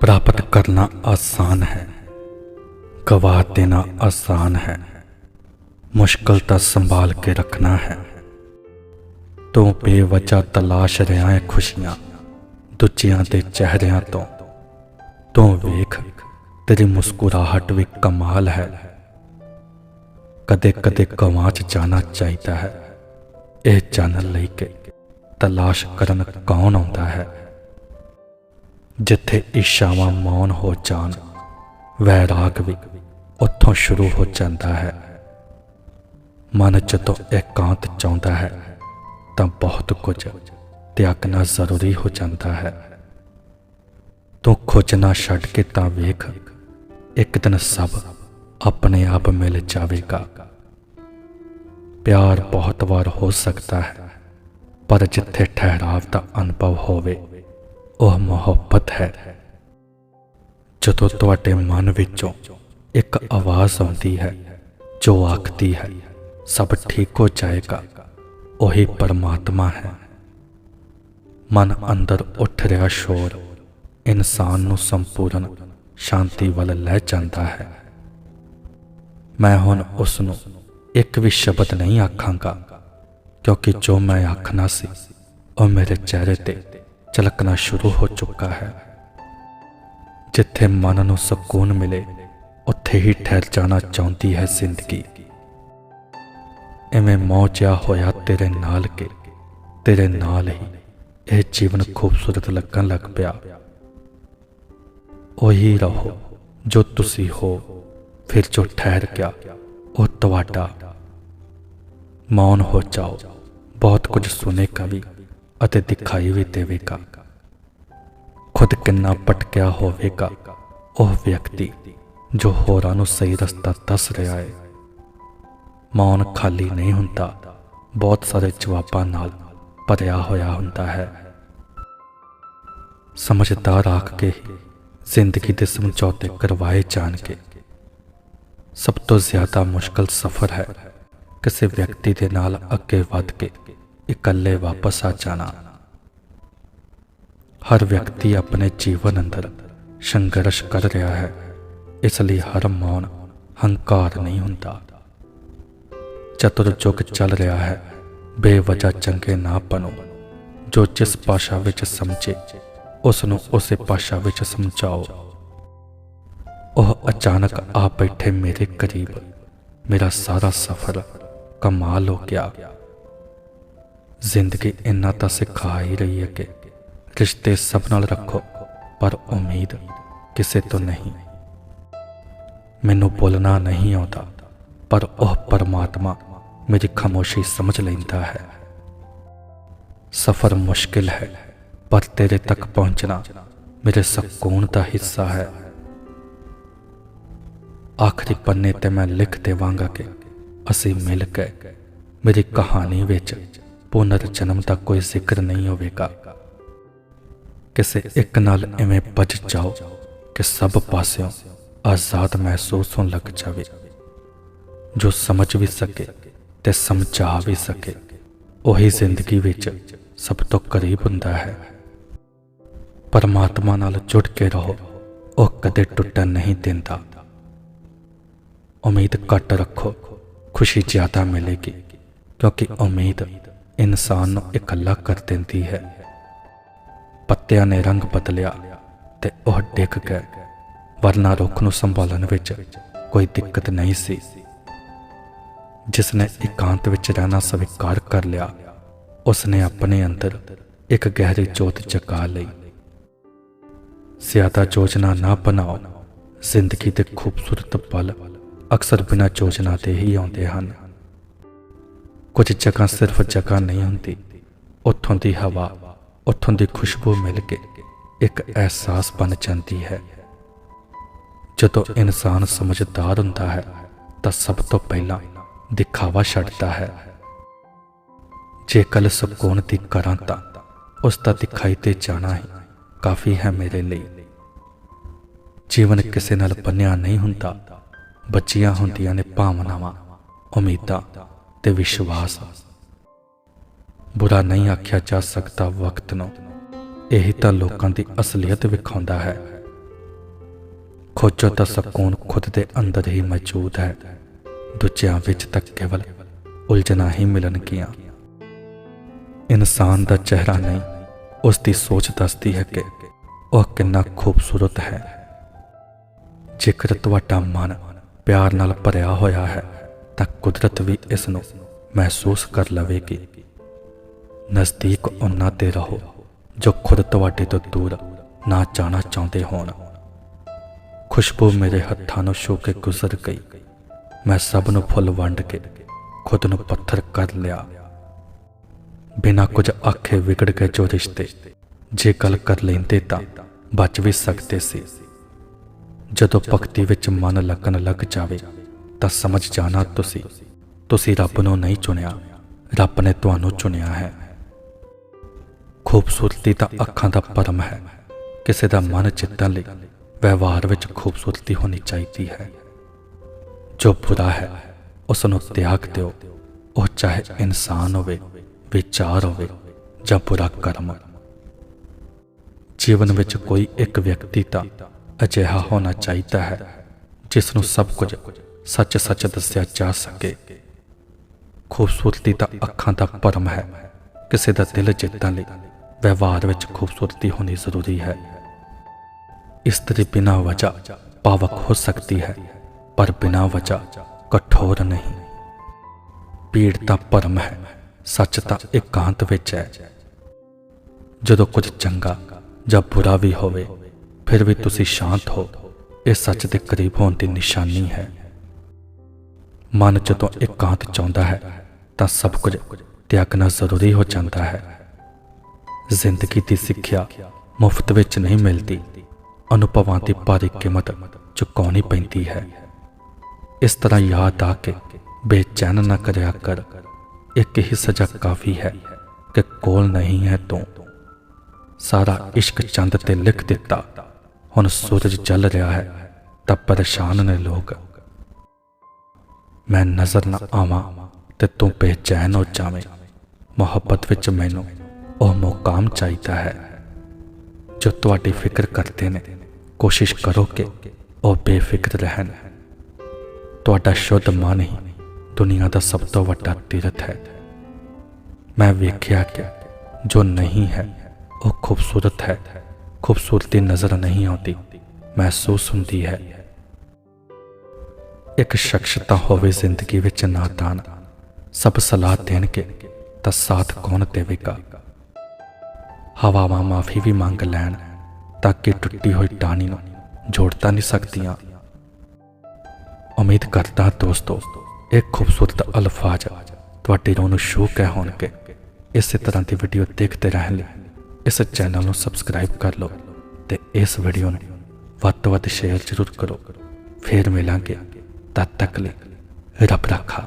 ਪ੍ਰਾਪਤ ਕਰਨਾ ਆਸਾਨ ਹੈ। ਗਵਾ ਦੇਣਾ ਆਸਾਨ ਹੈ। ਮੁਸ਼ਕਲ ਤਾਂ ਸੰਭਾਲ ਕੇ ਰੱਖਣਾ ਹੈ। ਤੂੰ ਬੇਵਜ੍ਹਾ ਤਲਾਸ਼ ਰਿਹਾ ਹੈ ਖੁਸ਼ੀਆਂ ਦੂਜਿਆਂ ਦੇ ਚਿਹਰਿਆਂ ਤੋਂ। ਤੂੰ ਵੇਖ, ਤੇਰੀ ਮੁਸਕਰਾਹਟ ਵੀ ਕਮਾਲ ਹੈ। ਕਦੇ ਕਦੇ ਗਵਾਚ ਜਾਣਾ ਚਾਹੀਦਾ ਹੈ। ਇਹ ਜਾਣਨ ਲਈ ਕਿ ਤਲਾਸ਼ ਕਰਨ ਕੌਣ ਆਉਂਦਾ ਹੈ? ਜਿੱਥੇ ਇਸ਼ਾਵਾਂ ਮੌਨ ਹੋ ਜਾਣ, ਵੈਰਾਗ ਵੀ ਉੱਥੋਂ ਸ਼ੁਰੂ ਹੋ ਜਾਂਦਾ ਹੈ। ਮਨ ਜਦੋਂ ਇਕਾਂਤ ਚਾਹੁੰਦਾ ਹੈ, ਤਾਂ ਬਹੁਤ ਕੁਝ ਤਿਆਗਣਾ ਜ਼ਰੂਰੀ ਹੋ ਜਾਂਦਾ ਹੈ। ਤੂੰ ਖੋਜਣਾ ਛੱਡ ਕੇ ਤਾਂ ਵੇਖ, ਇੱਕ ਦਿਨ ਸਭ ਆਪਣੇ ਆਪ ਮਿਲ ਜਾਵੇਗਾ। ਪਿਆਰ ਬਹੁਤ ਵਾਰ ਹੋ ਸਕਦਾ ਹੈ, ਪਰ ਜਿੱਥੇ ਠਹਿਰਾਵ ਦਾ ਅਨੁਭਵ ਹੋਵੇ ਉਹ ਮੁਹੱਬਤ ਹੈ ਜਦੋਂ ਤੁਹਾਡੇ ਮਨ ਵਿੱਚੋਂ ਇੱਕ ਆਵਾਜ਼ ਆਉਂਦੀ ਹੈ ਜੋ ਆਖਦੀ ਹੈ ਸਭ ਠੀਕ ਹੋ ਜਾਏਗਾ ਉਹੀ ਪਰਮਾਤਮਾ ਹੈ ਮਨ ਅੰਦਰ ਉੱਠ ਰਿਹਾ ਸ਼ੋਰ ਇਨਸਾਨ ਨੂੰ ਸੰਪੂਰਨ ਸ਼ਾਂਤੀ ਵੱਲ ਲੈ ਜਾਂਦਾ ਹੈ ਮੈਂ ਹੁਣ ਉਸ ਨੂੰ ਇੱਕ ਵੀ ਸ਼ਬਦ ਨਹੀਂ ਆਖਾਂਗਾ ਕਿਉਂਕਿ ਜੋ ਮੈਂ ਆਖਣਾ ਸੀ ਉਹ ਮੇਰੇ ਚਿਹਰੇ ਤੇ ਝਲਕਣਾ ਸ਼ੁਰੂ ਹੋ ਚੁੱਕਾ ਹੈ। ਜਿੱਥੇ ਮਨ ਨੂੰ ਸਕੂਨ ਮਿਲੇ, ਉੱਥੇ ਹੀ ਠਹਿਰ ਜਾਣਾ ਚਾਹੁੰਦੀ ਹੈ ਜ਼ਿੰਦਗੀ। ਐਵੇਂ ਮੌਜਾ ਹੋਇਆ ਤੇਰੇ ਨਾਲ ਕੇ, ਤੇਰੇ ਨਾਲ ਹੀ ਇਹ ਜੀਵਨ ਖੂਬਸੂਰਤ ਲੱਗਣ ਲੱਗ ਪਿਆ। ਉਹੀ ਰਹੋ, ਜੋ ਤੁਸੀਂ ਹੋ, ਫਿਰ ਜੋ ਠਹਿਰ ਗਿਆ, ਉਹ ਤੁਹਾਡਾ। ਮੌਨ ਹੋ ਜਾਓ, ਬਹੁਤ ਕੁਝ ਸੁਨੇਗਾ ਕਵੀ ਅਤੇ ਦਿਖਾਈ ਵੀ ਦੇਵੇਗਾ। ਖੁਦ ਕਿੰਨਾ ਭਟਕਿਆ ਹੋਵੇਗਾ, ਉਹ ਵਿਅਕਤੀ ਜੋ ਹੋਰਾਂ ਨੂੰ ਸਹੀ ਰਸਤਾ ਦੱਸ ਰਿਹਾ ਹੈ। ਮੌਨ ਖਾਲੀ ਨਹੀਂ ਹੁੰਦਾ, ਬਹੁਤ ਸਾਰੇ ਜਵਾਬਾਂ ਨਾਲ ਭਰਿਆ ਹੋਇਆ ਹੁੰਦਾ ਹੈ। ਸਮਝਦਾਰ ਆਖ ਕੇ ਹੀ ਜ਼ਿੰਦਗੀ ਦੇ ਸਮਝੌਤੇ ਕਰਵਾਏ ਜਾਣਗੇ। ਸਭ ਤੋਂ ਜ਼ਿਆਦਾ ਮੁਸ਼ਕਲ ਸਫ਼ਰ ਹੈ ਕਿਸੇ ਵਿਅਕਤੀ ਦੇ ਨਾਲ ਅੱਗੇ ਵਧ ਕੇ। ਇਕੱਲੇ ਵਾਪਸ ਆ ਜਾਣਾ। ਹਰ ਵਿਅਕਤੀ ਆਪਣੇ ਜੀਵਨ ਅੰਦਰ ਸੰਘਰਸ਼ ਕਰ ਰਿਹਾ ਹੈ। ਇਸ ਲਈ ਹਰ ਮੌਨ ਹੰਕਾਰ ਨਹੀਂ ਹੁੰਦਾ। ਚਤੁਰ ਯੁੱਗ ਚੱਲ ਰਿਹਾ ਹੈ। ਬੇਵਜਾ ਚੰਗੇ ਨਾ ਬਣੋ। ਜੋ ਜਿਸ ਭਾਸ਼ਾ ਵਿੱਚ ਸਮਝੇ ਉਸ ਨੂੰ ਉਸੇ ਭਾਸ਼ਾ ਵਿੱਚ ਸਮਝਾਓ। ਉਹ ਅਚਾਨਕ ਆ ਬੈਠੇ ਮੇਰੇ ਕਰੀਬ। ਮੇਰਾ ਸਾਰਾ ਸਫ਼ਰ ਕਮਾਲ ਹੋ ਗਿਆ। ਜ਼ਿੰਦਗੀ ਇੰਨਾ ਤਾਂ ਸਿਖਾ ਹੀ ਰਹੀ ਹੈ ਕਿ ਰਿਸ਼ਤੇ ਸਭ ਨਾਲ ਰੱਖੋ, ਪਰ ਉਮੀਦ ਕਿਸੇ ਤੋਂ ਨਹੀਂ। ਮੈਨੂੰ ਬੋਲਣਾ ਨਹੀਂ ਆਉਂਦਾ, ਪਰ ਉਹ ਪਰਮਾਤਮਾ ਮੇਰੀ ਖਾਮੋਸ਼ੀ ਸਮਝ ਲੈਂਦਾ ਹੈ। ਸਫ਼ਰ ਮੁਸ਼ਕਿਲ ਹੈ, ਪਰ ਤੇਰੇ ਤੱਕ ਪਹੁੰਚਣਾ ਮੇਰੇ ਸਕੂਨ ਦਾ ਹਿੱਸਾ ਹੈ। ਆਖਰੀ ਪੰਨੇ ਤੇ ਮੈਂ ਲਿਖ ਦੇਵਾਂਗਾ ਕਿ ਅਸੀਂ ਮਿਲ ਕੇ ਮੇਰੀ ਕਹਾਣੀ ਵਿੱਚ ਪੁਨਰ ਜਨਮ ਦਾ ਕੋਈ ਜ਼ਿਕਰ ਨਹੀਂ ਹੋਵੇਗਾ ਕਿਸੇ ਇੱਕ ਨਾਲ ਐਵੇਂ ਬਚ ਜਾਓ ਕਿ ਸਭ ਪਾਸਿਓਂ ਆਜ਼ਾਦ ਮਹਿਸੂਸ ਹੋਣ ਲੱਗ ਜਾਵੇ ਜੋ ਸਮਝ ਵੀ ਸਕੇ ਤੇ ਸਮਝਾ ਵੀ ਸਕੇ ਉਹੀ ਜ਼ਿੰਦਗੀ ਵਿੱਚ ਸਭ ਤੋਂ ਕਰੀਬ ਹੁੰਦਾ ਹੈ ਪਰਮਾਤਮਾ ਨਾਲ ਜੁੜ ਕੇ ਰਹੋ ਉਹ ਕਦੇ ਟੁੱਟਣ ਨਹੀਂ ਦਿੰਦਾ ਉਮੀਦ ਘੱਟ ਰੱਖੋ ਖੁਸ਼ੀ ਜ਼ਿਆਦਾ ਮਿਲੇਗੀ ਕਿਉਂਕਿ ਉਮੀਦ ਇਨਸਾਨ ਨੂੰ ਇਕੱਲਾ ਕਰ ਦਿੰਦੀ ਹੈ। ਪੱਤਿਆਂ ਨੇ ਰੰਗ ਬਦਲਿਆ ਤੇ ਉਹ ਡਿੱਗ ਗਏ, ਵਰਨਾ ਰੁੱਖ ਨੂੰ ਸੰਭਾਲਣ ਵਿੱਚ ਕੋਈ ਦਿੱਕਤ ਨਹੀਂ ਸੀ। ਜਿਸ ਨੇ ਇਕਾਂਤ ਵਿੱਚ ਰਹਿਣਾ ਸਵੀਕਾਰ ਕਰ ਲਿਆ ਉਸ ਨੇ ਆਪਣੇ ਅੰਦਰ ਇੱਕ ਗਹਿਰੀ ਜੋਤ ਜਗਾ ਲਈ। ਜ਼ਿਆਦਾ ਯੋਜਨਾ ਨਾ ਬਣਾਓ। ਜ਼ਿੰਦਗੀ ਦੇ ਖੂਬਸੂਰਤ ਪਲ ਅਕਸਰ ਬਿਨਾਂ ਯੋਜਨਾ ਦੇ ਹੀ ਆਉਂਦੇ ਹਨ। ਕੁਝ ਜਗ੍ਹਾ ਸਿਰਫ ਜਗ੍ਹਾ ਨਹੀਂ ਹੁੰਦੀ। ਉੱਥੋਂ ਦੀ ਹਵਾ, ਉੱਥੋਂ ਦੀ ਖੁਸ਼ਬੂ ਮਿਲ ਕੇ ਇੱਕ ਅਹਿਸਾਸ ਬਣ ਜਾਂਦੀ ਹੈ। ਜਦੋਂ ਇਨਸਾਨ ਸਮਝਦਾਰ ਹੁੰਦਾ ਹੈ, ਤਾਂ ਸਭ ਤੋਂ ਪਹਿਲਾਂ ਦਿਖਾਵਾ ਛੱਡਦਾ ਹੈ। ਜੇ ਕੱਲ ਸਕੂਨ ਦੀ ਕਰਾਂ ਤਾਂ ਉਸ ਦਾ ਦਿਖਾਈ ਤੇ ਜਾਣਾ ਹੀ ਕਾਫੀ ਹੈ ਮੇਰੇ ਲਈ। ਜੀਵਨ ਕਿਸੇ ਨਾਲ ਬੰਨਿਆ ਨਹੀਂ ਹੁੰਦਾ। ਬੱਚੀਆਂ ਹੁੰਦੀਆਂ ਨੇ ਭਾਵਨਾਵਾਂ, ਉਮੀਦਾਂ ਤੇ ਵਿਸ਼ਵਾਸ। ਬੁਰਾ ਨਹੀਂ ਆਖਿਆ ਜਾ ਸਕਦਾ ਵਕਤ ਨੂੰ। ਇਹ ਤਾਂ ਲੋਕਾਂ ਦੀ ਅਸਲੀਅਤ ਵਿਖਾਉਂਦਾ ਹੈ। ਖੋਜੋ ਤਾਂ ਸਕੂਨ ਖੁਦ ਦੇ ਅੰਦਰ ਹੀ ਮੌਜੂਦ ਹੈ। ਦੂਜਿਆਂ ਵਿੱਚ ਤਾਂ ਕੇਵਲ ਉਲਝਣਾ ਹੀ ਮਿਲਣਗੀਆਂ। ਇਨਸਾਨ ਦਾ ਚਿਹਰਾ ਨਹੀਂ ਉਸ ਦੀ ਸੋਚ ਦੱਸਦੀ ਹੈ ਕਿ ਉਹ ਕਿੰਨਾ ਖੂਬਸੂਰਤ ਹੈ। ਜੇਕਰ ਤੁਹਾਡਾ ਮਨ ਪਿਆਰ ਨਾਲ ਭਰਿਆ ਹੋਇਆ ਹੈ ਤਾਂ ਕੁਦਰਤ ਵੀ ਇਸ ਨੂੰ ਮਹਿਸੂਸ ਕਰ ਲਵੇਗੀ। ਨਜ਼ਦੀਕ ਉਹਨਾਂ ਤੇ ਰਹੋ, ਜੋ ਖੁਦ ਤੁਹਾਡੇ ਤੋਂ ਦੂਰ ਨਾ ਜਾਣਾ ਚਾਹੁੰਦੇ ਹੋਣ। ਖੁਸ਼ਬੂ ਮੇਰੇ ਹੱਥਾਂ ਨੂੰ ਛੂ ਕੇ ਗੁਜ਼ਰ ਗਈ। ਮੈਂ ਸਭ ਨੂੰ ਫੁੱਲ ਵੰਡ ਕੇ ਖੁਦ ਨੂੰ ਪੱਥਰ ਕਰ ਲਿਆ। ਬਿਨਾਂ ਕੁਝ ਆਖੇ ਵਿਗੜ ਗਏ ਜੋ ਰਿਸ਼ਤੇ। ਜੇ ਗੱਲ ਕਰ ਲੈਂਦੇ ਤਾਂ ਬਚ ਵੀ ਸਕਦੇ ਸੀ। ਜਦੋਂ ਭਗਤੀ ਵਿੱਚ ਮਨ ਲੱਗਣ ਲੱਗ ਜਾਵੇ ਤਾਂ ਸਮਝ ਜਾਣਾ ਤੁਸੀਂ। ਤੁਸੀਂ ਰੱਬ ਨੂੰ ਨਹੀਂ ਚੁਣਿਆ। ਰੱਬ ਨੇ ਤੁਹਾਨੂੰ ਚੁਣਿਆ ਹੈ। ਖੂਬਸੂਰਤੀ ਤਾਂ ਅੱਖਾਂ ਦਾ ਪਰਮ ਹੈ। ਕਿਸੇ ਦਾ ਮਨ ਜਿੱਤਣ ਲਈ ਵਿਵਹਾਰ ਵਿੱਚ ਖੂਬਸੂਰਤੀ ਹੋਣੀ ਚਾਹੀਦੀ ਹੈ। ਜੋ ਬੁਰਾ ਹੈ ਉਸ ਨੂੰ ਤਿਆਗ ਦਿਓ। ਉਹ ਚਾਹੇ ਇਨਸਾਨ ਹੋਵੇ, ਵਿਚਾਰ ਹੋਵੇ ਜਾਂ ਬੁਰਾ ਕਰਮ। ਜੀਵਨ ਵਿੱਚ ਕੋਈ ਇੱਕ ਵਿਅਕਤੀ ਤਾਂ ਅਜਿਹਾ ਹੋਣਾ ਚਾਹੀਦਾ ਹੈ, ਜਿਸ ਨੂੰ ਸਭ ਕੁਝ ਸੱਚ-ਸੱਚ ਦੱਸਿਆ ਜਾ ਸਕੇ। ਖੂਬਸੂਰਤੀ ਤਾਂ ਅੱਖਾਂ ਦਾ ਭਰਮ ਹੈ। ਕਿਸੇ ਦਾ ਦਿਲ ਜਿੱਤਣ ਲਈ ਵਿਵਹਾਰ ਵਿੱਚ ਖੂਬਸੂਰਤੀ ਹੋਣੀ ਜ਼ਰੂਰੀ ਹੈ। ਇਸਤਰੀ ਬਿਨਾਂ ਵਜ੍ਹਾ ਪਾਵਕ ਹੋ ਸਕਦੀ ਹੈ, ਪਰ ਬਿਨਾਂ ਵਜ੍ਹਾ ਕਠੋਰ ਨਹੀਂ। ਪੀੜ ਤਾਂ ਭਰਮ ਹੈ, ਸੱਚ ਤਾਂ ਇਕਾਂਤ ਵਿੱਚ ਹੈ। ਜਦੋਂ ਕੁਝ ਚੰਗਾ ਜਾਂ ਬੁਰਾ ਵੀ ਹੋਵੇ, ਫਿਰ ਵੀ ਤੁਸੀਂ ਸ਼ਾਂਤ ਹੋ। ਇਹ ਸੱਚ ਦੇ ਕਰੀਬ ਹੋਣ ਦੀ ਨਿਸ਼ਾਨੀ ਹੈ। ਮਨ ਜਦੋਂ ਇਕਾਂਤ ਚਾਹੁੰਦਾ ਹੈ, ਤਾਂ ਸਭ ਕੁਝ ਤਿਆਗਣਾ ਜ਼ਰੂਰੀ ਹੋ ਜਾਂਦਾ ਹੈ। ਜ਼ਿੰਦਗੀ ਦੀ ਸਿੱਖਿਆ ਮੁਫਤ ਵਿੱਚ ਨਹੀਂ ਮਿਲਦੀ। ਅਨੁਭਵਾਂ ਦੀ ਭਾਰੀ ਕੀਮਤ ਚੁਕਾਉਣੀ ਪੈਂਦੀ ਹੈ। ਇਸ ਤਰ੍ਹਾਂ ਯਾਦ ਆ ਕੇ ਬੇਚੈਨ ਨਾ ਕਰਿਆ ਕਰ। ਇੱਕ ਹੀ ਸਜ਼ਾ ਕਾਫੀ ਹੈ ਕਿ ਕੋਲ ਨਹੀਂ ਹੈ ਤੂੰ। ਸਾਰਾ ਇਸ਼ਕ ਚੰਦ ਤੇ ਲਿਖ ਦਿੱਤਾ। ਹੁਣ ਸੂਰਜ ਚੱਲ ਰਿਹਾ ਹੈ, ਤਾਂ ਪਰੇਸ਼ਾਨ ਨੇ ਲੋਕ ਮੈਂ ਨਜ਼ਰ ਨਾ ਆਵਾਂ ਤੇ ਤੂੰ ਬੇਚੈਨ ਹੋ ਜਾਵੇਂ। ਮੁਹੱਬਤ ਵਿੱਚ ਮੈਨੂੰ ਉਹ ਮੁਕਾਮ ਚਾਹੀਦਾ ਹੈ ਜੋ ਤੁਹਾਡੀ ਫਿਕਰ ਕਰਦੇ ਨੇ। ਕੋਸ਼ਿਸ਼ ਕਰੋ ਕਿ ਉਹ ਬੇਫਿਕਰ ਰਹਿਣ। ਤੁਹਾਡਾ ਸ਼ੁੱਧ ਮਨ ਹੀ ਦੁਨੀਆ ਦਾ ਸਭ ਤੋਂ ਵੱਡਾ ਤੀਰਥ ਹੈ। ਮੈਂ ਵੇਖਿਆ ਕਿ ਜੋ ਨਹੀਂ ਹੈ, ਉਹ ਖੂਬਸੂਰਤ ਹੈ। ਖੂਬਸੂਰਤੀ ਨਜ਼ਰ ਨਹੀਂ ਆਉਂਦੀ। ਮਹਿਸੂਸ ਹੁੰਦੀ ਹੈ ਇੱਕ ਸ਼ਖਸ ਤਾਂ ਹੋਵੇ ਜ਼ਿੰਦਗੀ ਵਿੱਚ ਨਾਦਾਨ। ਸਭ ਸਲਾਹ ਦੇਣਗੇ, ਤਾਂ ਸਾਥ ਕੌਣ ਦੇਵੇਗਾ? ਹਵਾਵਾਂ ਮਾਫੀ ਵੀ ਮੰਗ ਲੈਣ, ਤਾਂ ਕਿ ਟੁੱਟੀ ਹੋਈ ਟਾਹਣੀ ਨੂੰ ਜੋੜ ਤਾਂ ਨਹੀਂ ਸਕਦੀਆਂ। ਉਮੀਦ ਕਰਦਾ ਦੋਸਤੋ, ਇਹ ਖੂਬਸੂਰਤ ਅਲਫਾਜ਼ ਤੁਹਾਡੇ ਰੂਹ ਨੂੰ ਛੂਹ ਕੇ ਹੋਣਗੇ। ਇਸੇ ਤਰ੍ਹਾਂ ਦੀ ਵੀਡੀਓ ਦੇਖਦੇ ਰਹਿਣ ਲਈ ਇਸ ਚੈਨਲ ਨੂੰ ਸਬਸਕ੍ਰਾਈਬ ਕਰ ਲਓ ਤੇ ਇਸ ਵੀਡੀਓ ਨੂੰ ਵੱਧ ਤੋਂ ਵੱਧ ਸ਼ੇਅਰ ਜ਼ਰੂਰ ਕਰੋ। ਫੇਰ ਮਿਲਾਂਗੇ। ਤਦ ਤੱਕ ਲਈ ਰੱਬ ਰੱਖਾ